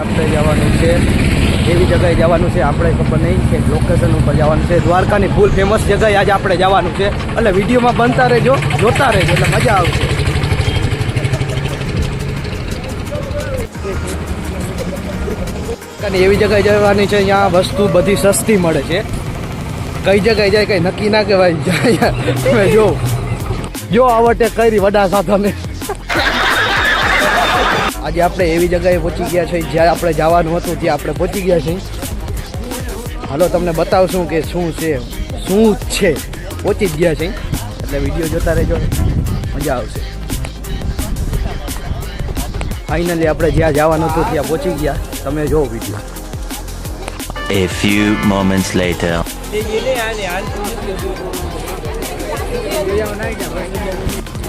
આપણે જવાનું છે. એવી જગ્યાએ જવાનું છે આપણે ખબર નહીં કે લોકેશન ઉપર જવાનું છે. દ્વારકાની ફૂલ ફેમસ જગ્યાએ આજે આપણે જવાનું છે. એટલે વિડીયોમાં બનતા રહેજો, જોતા રહેજો, એટલે મજા આવશે. અને એવી જગ્યાએ જવાની છે, જ્યાં વસ્તુ બધી સસ્તી મળે છે. કઈ જગ્યાએ જાય, કઈ નક્કી ના કહેવાય. જાય જો જો આવટે કરી વડા સાધને. આજે આપણે એવી જગ્યાએ પહોંચી ગયા છે જ્યાં આપણે જવાનું હતું ત્યાં આપણે પહોંચી ગયા છીએ. હાલો તમને બતાવશું કે શું છે શું છે. પહોંચી જ ગયા છે એટલે વીડિયો જોતા રહેજો. મજા આવશે. ફાઇનલી આપણે જ્યાં જવાનું હતું ત્યાં પહોંચી ગયા. તમે જો video. A few moments later.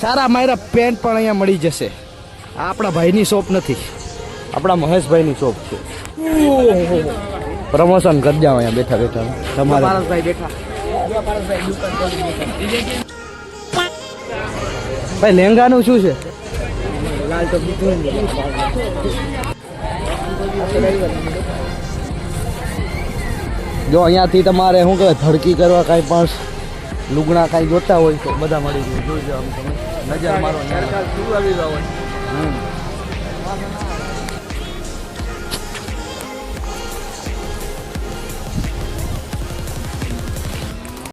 સારા મારા પેન્ટ પણ અહીંયા મળી જશે. આપણા ભાઈની શોપ નથી. આપણા મહેશભાઈની શોપ છે. પ્રમોશન કરી જાઓ અહીંયા બેઠા બેઠા. તમારે. ભાઈ, લેંગાનું શું છે? જો અહીંયાથી તમારે શું કહેવાય ધડકી કરવા કાંઈ પણ લુગણા કાંઈ જોતા હોય તો બધા મળી જાય. જોઈ જાઓ તમે. નજર મારો હમ.